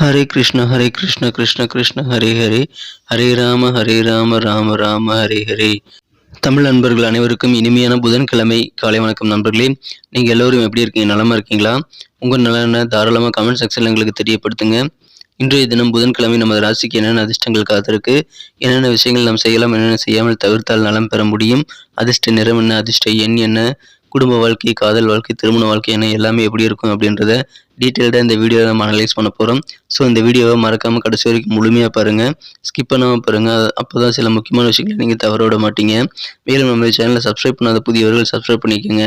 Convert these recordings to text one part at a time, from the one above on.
ஹரே கிருஷ்ண ஹரே கிருஷ்ண கிருஷ்ண கிருஷ்ண ஹரே ஹரே. ஹரே ராம ஹரே ராம ராம ராம ஹரே ஹரே. தமிழ் நண்பர்கள் அனைவருக்கும் இனிமையான புதன்கிழமை காலை வணக்கம் நண்பர்களே. நீங்கள் எல்லோரும் எப்படி இருக்கீங்க? நலமா இருக்கீங்களா? உங்கள் நலனை தாராளமாக கமெண்ட் செக்ஷனில் எங்களுக்கு தெரியப்படுத்துங்க. இன்றைய தினம் புதன்கிழமை நமது ராசிக்கு என்னென்ன அதிர்ஷ்டங்கள் காத்திருக்கு? என்னென்ன விஷயங்கள் நாம் செய்யலாம்? என்னென்ன செய்யாமல் தவிர்த்தால் நலம் பெற முடியும்? அதிர்ஷ்ட நிறம் என்ன? அதிர்ஷ்ட எண் என்ன? குடும்ப வாழ்க்கை காதல் வாழ்க்கை திருமண வாழ்க்கை என எல்லாமே எப்படி இருக்கும் அப்படின்றத டீட்டெயில்டாக இந்த வீடியோவில் நம்ம அனலைஸ் பண்ண போகிறோம் ஸோ இந்த வீடியோவை மறக்காமல் கடைசி வரைக்கும் முழுமையாக பாருங்கள் ஸ்கிப் பண்ணாமல் பாருங்கள் அப்போ தான் சில முக்கியமான விஷயங்களை நீங்கள் தவற விட மாட்டீங்க. மேலும் நம்ம சேனலை சப்ஸ்கிரைப் பண்ணாத புதியவர்கள் சப்ஸ்கிரைப் பண்ணிக்கோங்க.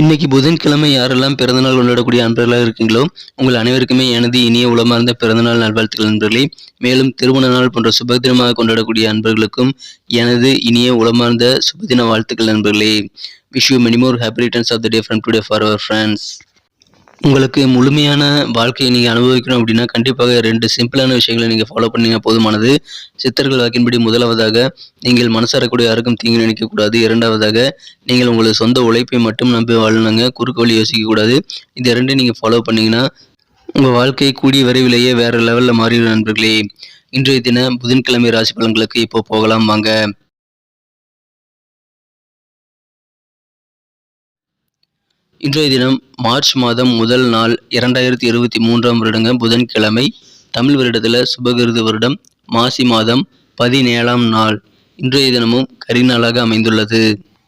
இன்னைக்கு புதன்கிழமை யாரெல்லாம் பிறந்தநாள் கொண்டாடக்கூடிய அன்பர்களாக இருக்கீங்களோ உங்கள் அனைவருக்குமே எனது இனிய உளமார்ந்த பிறந்தநாள் நல்வாழ்த்துக்கள் நண்பர்களே. மேலும் திருமண நாள் போன்ற சுபதினமாக கொண்டாடக்கூடிய அன்பர்களுக்கும் எனது இனிய உளமார்ந்த சுபதின வாழ்த்துக்கள் நண்பர்களே. Wish you many more happy returns of the day from today for our friends உங்களுக்கு முழுமையான வாழ்க்கையை நீங்கள் அனுபவிக்கணும் அப்படின்னா கண்டிப்பாக ரெண்டு சிம்பிளான விஷயங்களை நீங்கள் ஃபாலோ பண்ணீங்க போதுமானது. சித்தர்கள் வாக்கின்படி முதலாவதாக நீங்கள் மனசாரக்கூடிய யாருக்கும் தீங்கு நினைக்கக்கூடாது இரண்டாவதாக நீங்கள் உங்களது சொந்த உழைப்பை மட்டும் நம்பி வாழணுங்க. குறுக்கு வழி யோசிக்கக்கூடாது இது ரெண்டையும் நீங்கள் ஃபாலோ பண்ணிங்கன்னா உங்கள் வாழ்க்கை கூடிய விரைவிலேயே வேறு லெவலில் மாறிடும் நண்பர்களே. இன்றைய தின புதன்கிழமை ராசி பலன்களுக்கு இப்போ போகலாம். வாங்க. இன்றைய தினம் மார்ச் மாதம் முதல் நாள் இரண்டாயிரத்தி இருபத்தி மூன்றாம் வருடங்க புதன்கிழமை தமிழ் வருடத்தில் சுபகிருது வருடம் மாசி மாதம் பதினேழாம் நாள். இன்றைய தினமும் கரிநாளாக அமைந்துள்ளது.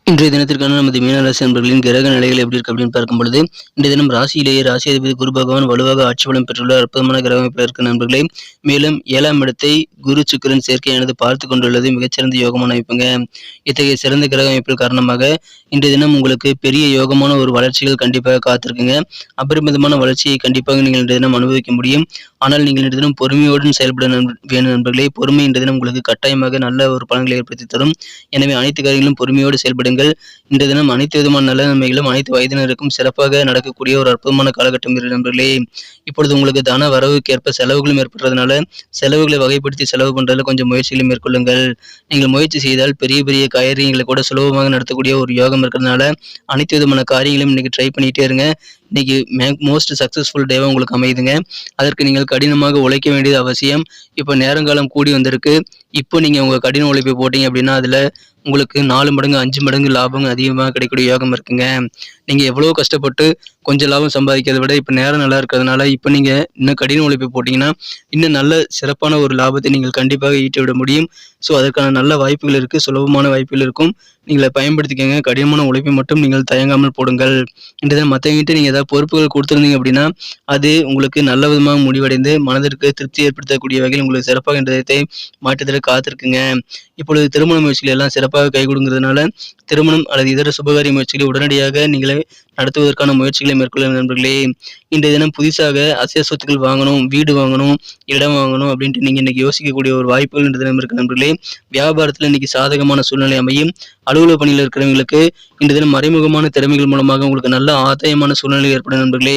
இன்றைய தினத்திற்கான நமது மீனராசி நண்பர்களின் கிரக நிலைகள் எப்படி இருக்கு அப்படின்னு பார்க்கும் பொழுது இன்றைய தினம் ராசியிலேயே ராசி அதிபதி குரு பகவான் வலுவாக ஆட்சி பலம் பெற்றுள்ள அற்புதமான கிரக அமைப்பில் இருக்க நண்பர்களே மேலும் ஏழாம் இடத்தை குரு சுக்கிரன் சேர்க்கையானது பார்த்து கொண்டுள்ளது. மிகச்சிறந்த யோகமான அமைப்புங்க. இத்தகைய சிறந்த கிரக அமைப்பில் காரணமாக இன்றைய தினம் உங்களுக்கு பெரிய யோகமான ஒரு வளர்ச்சிகள் கண்டிப்பாக காத்திருக்குங்க. அபரிமிதமான வளர்ச்சியை கண்டிப்பாக நீங்கள் இன்றைய தினம் அனுபவிக்க முடியும். ஆனால் நீங்கள் இன்றைய தினம் பொறுமையோடு செயல்பட நண்ப- வேணும் நண்பர்களே. பொறுமை இன்றைய தினம் உங்களுக்கு கட்டாயமாக நல்ல ஒரு பலன்களை ஏற்படுத்தி தரும். எனவே அனைத்து காரியங்களும் பொறுமையோடு செயல்படுங்கள் இன்றைய தினம் அனைத்து விதமான நல்ல நன்மைகளும் அனைத்து வயதினருக்கும் சிறப்பாக நடக்கக்கூடிய ஒரு அற்புதமான காலகட்டம் நண்பர்களே. இப்பொழுது உங்களுக்கு தன வரவுக்கு ஏற்ப செலவுகளும் ஏற்படுறதுனால செலவுகளை வகைப்படுத்தி செலவு பண்றதுல கொஞ்சம் முயற்சிகளை மேற்கொள்ளுங்கள். நீங்கள் முயற்சி செய்தால் பெரிய பெரிய காரியங்களை கூட சுலபமாக நடத்தக்கூடிய ஒரு யோகம் இருக்கிறதுனால அனைத்து விதமான காரியங்களையும் இன்னைக்கு ட்ரை பண்ணிட்டே இருங்க. இன்னைக்கு மோஸ்ட் சக்ஸஸ்ஃபுல் டேவாக உங்களுக்கு அமையுதுங்க. அதற்கு நீங்கள் கடினமாக உழைக்க வேண்டியது அவசியம். இப்போ நேரங்காலம் கூடி வந்திருக்கு. இப்போ நீங்கள் உங்கள் கடின உழைப்பை போட்டீங்க அப்படின்னா அதில் உங்களுக்கு நாலு மடங்கு அஞ்சு மடங்கு லாபம் அதிகமாக கிடைக்கக்கூடிய யோகம் இருக்குங்க. நீங்கள் எவ்வளோ கஷ்டப்பட்டு கொஞ்சம் லாபம் சம்பாதிக்கிறதை விட இப்போ நேரம் நல்லா இருக்கிறதுனால இப்போ நீங்கள் இன்னும் கடின உழைப்பு போட்டிங்கன்னா இன்னும் நல்ல சிறப்பான ஒரு லாபத்தை நீங்கள் கண்டிப்பாக ஈட்ட விட முடியும். ஸோ அதற்கான நல்ல வாய்ப்புகள் இருக்குது சுலபமான வாய்ப்புகள் இருக்கும். நீங்கள் பயன்படுத்திக்கங்க. கடினமான உழைப்பை மட்டும் நீங்கள் தயங்காமல் போடுங்கள். இன்றைய மற்றவங்கிட்ட நீங்கள் ஏதாவது பொறுப்புகள் கொடுத்துருந்தீங்க அப்படின்னா அது உங்களுக்கு நல்ல விதமாக முடிவடைந்து மனதிற்கு திருப்தி ஏற்படுத்தக்கூடிய வகையில் உங்களுக்கு சிறப்பாக இன்றையத்தை மாற்றுதல காத்திருக்குங்க. இப்பொழுது திருமண முயற்சிகள் எல்லாம் சிறப்பாக கை கொடுங்கிறதுனால திருமணம் அல்லது இதர சுபகாரிய முயற்சிகளை உடனடியாக நீங்களே நடத்துவதற்கான முயற்சிகளை மேற்கொள்ள நண்பர்களே இன்றைய தினம் புதுசாக அசைய சொத்துக்கள் வாங்கணும் வீடு வாங்கணும் இடம் வாங்கணும் அப்படின்ட்டு நீங்கள் இன்னைக்கு யோசிக்கக்கூடிய ஒரு வாய்ப்புகள் இன்றைய தினம் இருக்கு நண்பர்களே. வியாபாரத்தில் இன்னைக்கு சாதகமான சூழ்நிலை அமையும். அலுவலக பணியில் இருக்கிறவங்களுக்கு இன்றைய தினம் மறைமுகமான திறமைகள் மூலமாக உங்களுக்கு நல்ல ஆதாயமான சூழ்நிலை ஏற்படும் நண்பர்களே.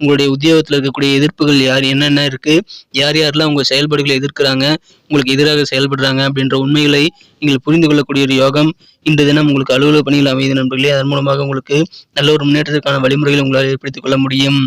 உங்களுடைய உத்தியோகத்தில் இருக்கக்கூடிய எதிர்ப்புகள் யார் என்னென்ன இருக்கு யார் யாரெல்லாம் உங்கள் செயல்பாடுகளை எதிர்க்கிறாங்க உங்களுக்கு எதிராக செயல்படுறாங்க அப்படின்ற உண்மைகளை நீங்கள் புரிந்து கொள்ளக்கூடிய ஒரு யோகம் இன்று தினம் உங்களுக்கு அலுவலக பணியில் அமையுது நண்பர்களே. அதன் மூலமாக உங்களுக்கு நல்ல ஒரு முன்னேற்றத்திற்கான வழிமுறைகளை உங்களால் ஏற்படுத்திக் கொள்ள முடியும்.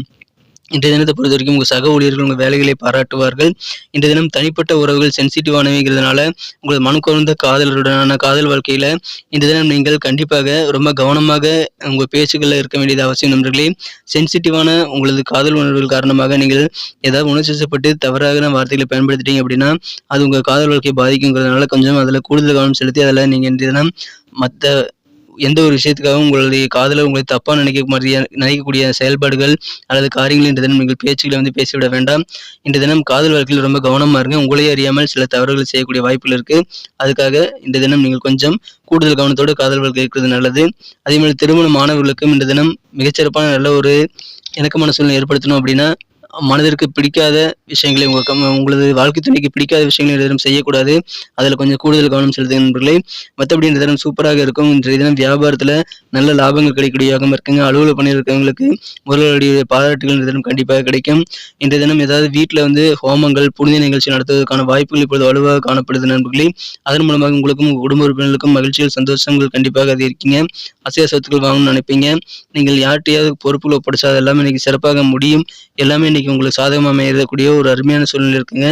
இன்றைய தினத்தை பொறுத்த வரைக்கும் உங்கள் சக ஊழியர்கள் உங்கள் வேலைகளை பாராட்டுவார்கள். இன்றைய தினம் தனிப்பட்ட உறவுகள் சென்சிட்டிவானவைங்கிறதுனால உங்களது மனம் குறைந்த காதலருடனான காதல் வாழ்க்கையில் இன்றைய தினம் நீங்கள் கண்டிப்பாக ரொம்ப கவனமாக உங்கள் பேச்சுகளில் இருக்க வேண்டியது அவசியம் நண்பர்களே. சென்சிட்டிவான உங்களது காதல் உணர்வுகள் காரணமாக நீங்கள் ஏதாவது உணர்ச்சிப்பட்டு தவறான வார்த்தைகளை பயன்படுத்திட்டீங்க அப்படின்னா அது உங்கள் காதல் வாழ்க்கையை பாதிக்குங்கிறதுனால கொஞ்சம் அதில் கூடுதல் கவனம் செலுத்தி அதில் நீங்கள் இன்றைய தினம் மற்ற எந்த ஒரு விஷயத்துக்காகவும் உங்களுடைய காதலை உங்களை தப்பாக நினைக்க மாதிரியா நினைக்கக்கூடிய செயல்பாடுகள் அல்லது காரியங்கள் இன்று தினம் நீங்கள் பேச்சுகளை வந்து பேசிவிட வேண்டாம். இன்று தினம் காதல் வாழ்க்கையில் ரொம்ப கவனமாக இருங்க. உங்களே அறியாமல் சில தவறுகள் செய்யக்கூடிய வாய்ப்புகள் இருக்குது அதுக்காக இன்று தினம் நீங்கள் கொஞ்சம் கூடுதல் கவனத்தோடு காதல் வாழ்க்கை இருக்கிறது நல்லது. அதே மாதிரி திருமண மாணவர்களுக்கும் இன்று தினம் மிகச்சிறப்பான நல்ல ஒரு இணக்கமான சூழ்நிலை ஏற்படுத்தணும் அப்படின்னா மனதிற்கு பிடிக்காத விஷயங்களை உங்கள் கம் உங்களது வாழ்க்கை துணைக்கு பிடிக்காத விஷயங்களை இந்த தினம் செய்யக்கூடாது. அதில் கொஞ்சம் கூடுதல் கவனம் செலுத்துங்க நண்பர்களே. மற்றபடி இந்த தினம் சூப்பராக இருக்கும். இன்றைய தினம் வியாபாரத்தில் நல்ல லாபங்கள் கிடைக்கக்கூடியதாக இருக்குங்க. அலுவலக பண்ணியிருக்கவங்களுக்கு முதலாளியுடைய பாராட்டுகள் இந்த தினம் கண்டிப்பாக கிடைக்கும். இன்றைய தினம் ஏதாவது வீட்டில் வந்து ஹோமங்கள் புனித நிகழ்ச்சி நடத்துவதற்கான வாய்ப்புகள் இப்பொழுது வலுவாக காணப்படுது நண்பர்களே. அதன் மூலமாக உங்களுக்கும் குடும்ப உறுப்பினர்களுக்கும் மகிழ்ச்சிகள் சந்தோஷங்கள் கண்டிப்பாக அதிகரிக்கீங்க. அசைய சொத்துக்கள் வாங்கணும்னு நினைப்பீங்க. நீங்கள் யார்கிட்டையாவது பொறுப்புகள் ஒப்படைச்சா அது எல்லாமே இன்னைக்கு சிறப்பாக முடியும். எல்லாமே இன்னைக்கு உங்களுக்கு சாதகமாக அமையக்கூடிய ஒரு அருமையான சூழ்நிலை இருக்குங்க.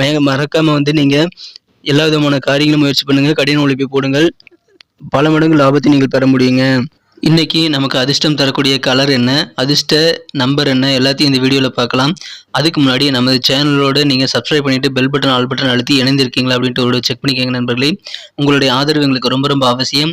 மய மறக்காம வந்து நீங்க எல்லா விதமான காரியங்களும் முயற்சி பண்ணுங்க. கடின உழைப்பை போடுங்கள். பல மடங்கு லாபத்தை நீங்கள் பெற முடியுங்க. இன்னைக்கு நமக்கு அதிர்ஷ்டம் தரக்கூடிய கலர் என்ன? அதிர்ஷ்ட நம்பர் என்ன? எல்லாத்தையும் இந்த வீடியோவில் பார்க்கலாம். அதுக்கு முன்னாடி நமது சேனலோடு நீங்கள் சப்ஸ்கிரைப் பண்ணிவிட்டு பெல் பட்டன் ஆல் பட்டன் அழுத்தி இணைந்திருக்கீங்களா அப்படின்ட்டு ஒரு செக் பண்ணிக்கோங்க நண்பர்களே. உங்களுடைய ஆதரவு எங்களுக்கு ரொம்ப ரொம்ப அவசியம்.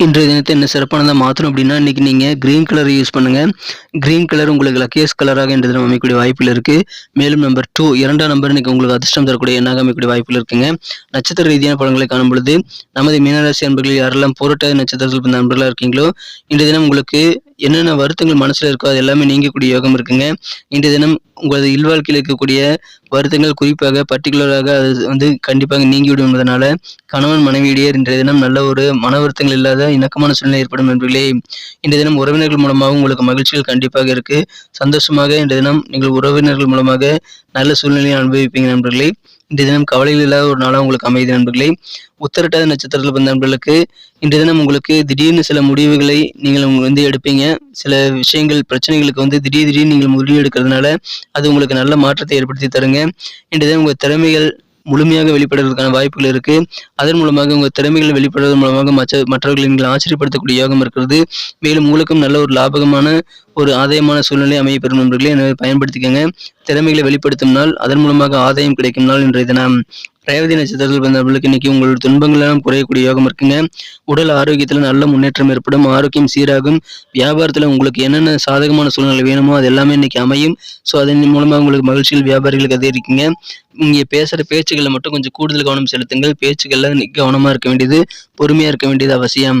இன்றைய தினத்தை என்ன சிறப்பானதாக மாற்றணும் அப்படின்னா இன்றைக்கி நீங்கள் க்ரீன் கலரை யூஸ் பண்ணுங்கள் க்ரீன் கலர் உங்களுக்கு லக்கேஸ் கலராக இன்று தினம் அமைக்கக்கூடிய வாய்ப்பில் இருக்குது மேலும் நம்பர் டூ இரண்டாம் நம்பர் இன்றைக்கி உங்களுக்கு அதிர்ஷ்டம் தரக்கூடிய எண்ணாக அமைக்கக்கூடிய வாய்ப்பில் இருக்குங்க. நட்சத்திர ரீதியான படங்களை காணும் பொழுது நமது மீனராசி அன்பர்கள் யாரெல்லாம் போராட்ட நட்சத்திரத்தில் பிறந்த நண்பர்களாக இருக்கீங்களோ இன்றைய தினம் உங்களுக்கு என்னென்ன வருத்தங்கள் மனசில் இருக்கோ அது எல்லாமே நீங்கக்கூடிய யோகம் இருக்குங்க. இன்றைய தினம் உங்களது இல்வாழ்க்கையில் இருக்கக்கூடிய வருத்தங்கள் குறிப்பாக பர்டிகுலராக அது வந்து கண்டிப்பாக நீங்கிவிடும் என்பதனால கணவன் மனைவியிடையே இன்றைய தினம் நல்ல ஒரு மன வருத்தங்கள் இல்லாத இணக்கமான சூழ்நிலை ஏற்படும் என்பதிலே இன்றைய தினம் உறவினர்கள் மூலமாக உங்களுக்கு மகிழ்ச்சிகள் கண்டிப்பாக இருக்கு. சந்தோஷமாக இன்றைய தினம் நீங்கள் உறவினர்கள் மூலமாக நல்ல சூழ்நிலையை அனுபவிப்பீங்க நண்பர்களே. இன்றைய தினம் கவலைகள் இல்லாத ஒரு நாளாக உங்களுக்கு அமைதி நண்பர்களே. உத்தரட்டாத நட்சத்திரத்தில் பிறந்த நண்பர்களுக்கு இன்றைய தினம் உங்களுக்கு திடீர்னு சில முடிவுகளை நீங்கள் வந்து எடுப்பீங்க. சில விஷயங்கள் பிரச்சனைகளுக்கு வந்து திடீர் திடீர்னு நீங்கள் முடிவு எடுக்கிறதுனால அது உங்களுக்கு நல்ல மாற்றத்தை ஏற்படுத்தி தருங்க. இன்றைய தினம் உங்கள் திறமைகள் முழுமையாக வெளிப்படுவதற்கான வாய்ப்புகள் இருக்கு. அதன் மூலமாக உங்கள் திறமைகள் வெளிப்படுவதன் மூலமாக மற்ற மற்றவர்களை நீங்கள் ஆச்சரியப்படுத்தக்கூடிய யோகம் இருக்கிறது. மேலும் உங்களுக்கும் நல்ல ஒரு லாபகமான ஒரு ஆதாயமான சூழ்நிலை அமைய பெறும் நண்பர்களே எனவே பயன்படுத்திக்கங்க. திறமைகளை வெளிப்படுத்தும் நாள் அதன் மூலமாக ஆதாயம் கிடைக்கும் நாள் இன்றைய தினம். ரேவதி நட்சத்திரத்தில் பிறந்தவர்களுக்கு இன்னைக்கு உங்களோட துன்பங்கள் எல்லாம் குறையக்கூடிய யோகம் இருக்குங்க. உடல் ஆரோக்கியத்தில் நல்ல முன்னேற்றம் ஏற்படும். ஆரோக்கியம் சீராகும். வியாபாரத்தில் உங்களுக்கு என்னென்ன சாதகமான சூழ்நிலை வேணுமோ அது எல்லாமே இன்னைக்கு அமையும். ஸோ அதன் மூலமாக உங்களுக்கு மகிழ்ச்சியில் வியாபாரிகளுக்கு அதிகரிக்குங்க இங்கே பேசுகிற பேச்சுகளில் மட்டும் கொஞ்சம் கூடுதல் கவனம் செலுத்துங்கள். பேச்சுகளில் கவனமாக இருக்க வேண்டியது பொறுமையாக இருக்க வேண்டியது அவசியம்.